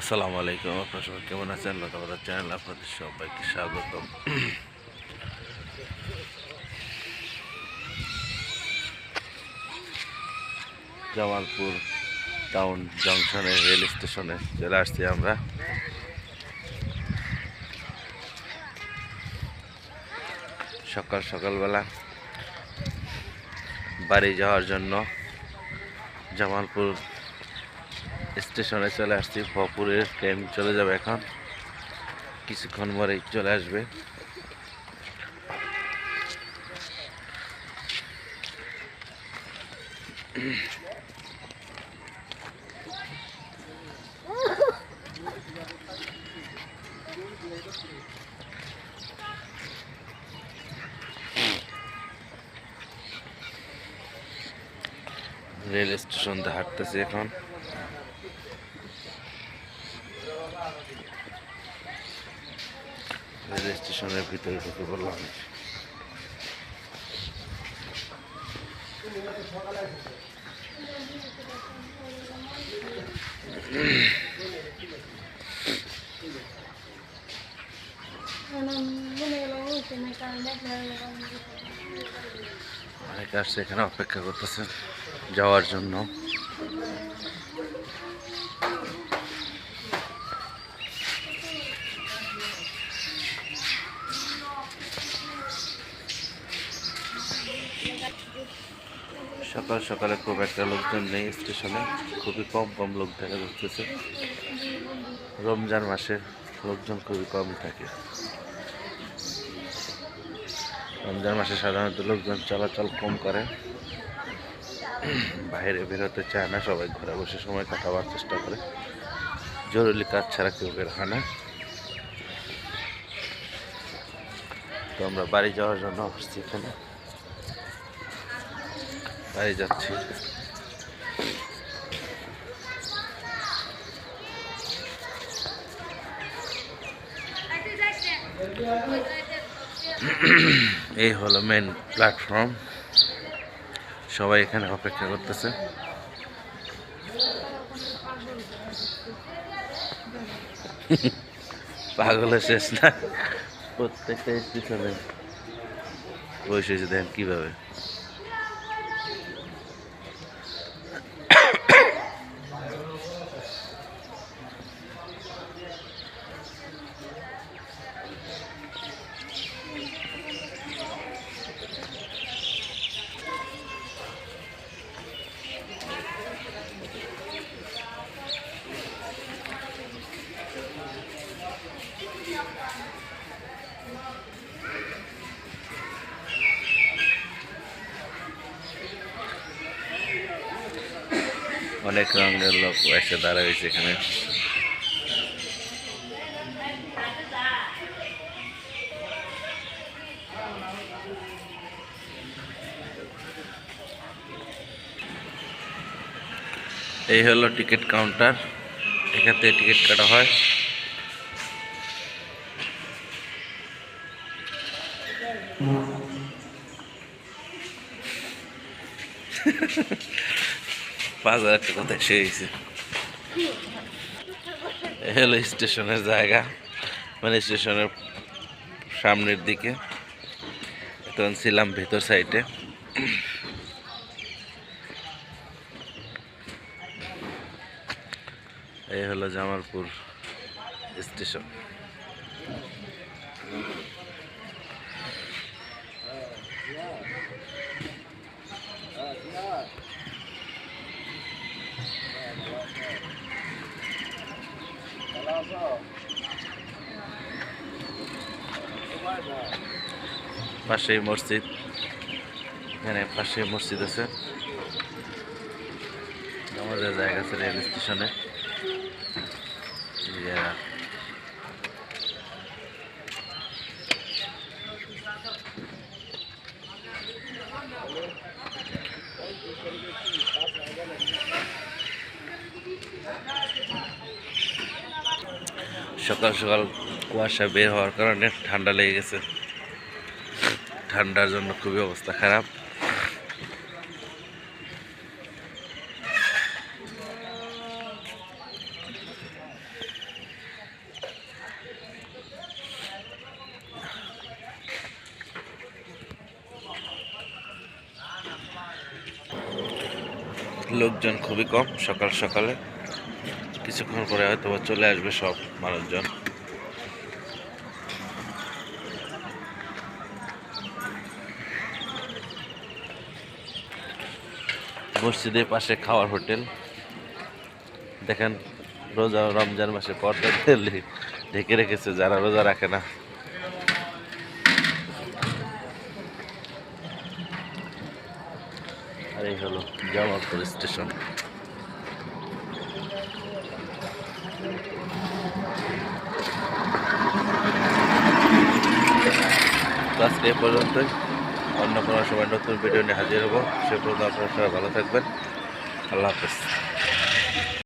আসসালামু আলাইকুম, আপনার সবাই কেমন আছেন? লতাবাদার চ্যানেল আপনাদের সবাইকে স্বাগতম। জামালপুর টাউন জংশনে, রেল স্টেশনে চলে আসছি আমরা। সকাল সকালবেলা বাড়ি যাওয়ার জন্য জামালপুর স্টেশনে চলে আসছি, ভপুরের ট্রেন চলে যাবে এখন। কিছুক্ষণ পরেই চলে আসবে। রেল স্টেশন হাঁটতেছি এখন। রেল স্টেশনের ভিতরে ঢুকে পড়লাম। অনেকে আসছে এখানে অপেক্ষা করতেছে যাওয়ার জন্য। সকাল সকালে খুব একটা লোকজন নেই স্টেশনে। খুবই কম কম লোক দেখা যাচ্ছে। রমজান মাসে লোকজন খুবই কম থাকে। রমজান মাসে সাধারণত লোকজন চলাচল কম করে। বাইরে বেরোতে চায় না, সবাই ঘরে বসে সময় কাটাবার চেষ্টা করে। জরুরি কাজ ছাড়া কেউ বের হয় না। তো আমরা বাড়ি যাওয়ার জন্য আসছি এখানে। বাড়ি যাচ্ছি। এই হলো মেন প্ল্যাটফর্ম সবাই এখানে অপেক্ষা করতেছে। পাগলের শেষ না। প্রত্যেকটা স্টেশনে বসেছে দেন কীভাবে। অনেক রঙের লোক এসে দাঁড়াইছে এখানে। এই হলো টিকিট কাউন্টার। এখান টিকিট কাটা হয়। পাঁচ হাজার টাকা কোথায় সে হয়েছে হলো স্টেশনের জায়গা মানে স্টেশনের সামনের দিকে। তখন ছিলাম ভেতর সাইডে এই হলো জামালপুর স্টেশন পাশেই মসজিদ। এখানে পাশে মসজিদ আছে। আমাদের জায়গা আছে রেল স্টেশনে। ইয়া, সকাল সকাল কুয়াশা বের হওয়ার কারণে ঠান্ডা লেগে গেছে। ঠান্ডার জন্য খুবই অবস্থা খারাপ। লোকজন খুবই কম সকাল সকালে। কিছুক্ষণ পরে হয়তো চলে আসবে সব মানুষজন। মসজিদের পাশে খাওয়ার হোটেল। দেখেন, রোজা রমজান মাসে পর্দা ঢেকে রেখেছে, যারা রোজা রাখে না। আর এই হলো জামালপুর স্টেশন। আজকে এ পর্যন্তই। অন্য কোনো সময় নতুন ভিডিও নিয়ে হাজির হব। সে পর্যন্ত আপনারা সবাই ভালো থাকবেন। আল্লাহ হাফেজ।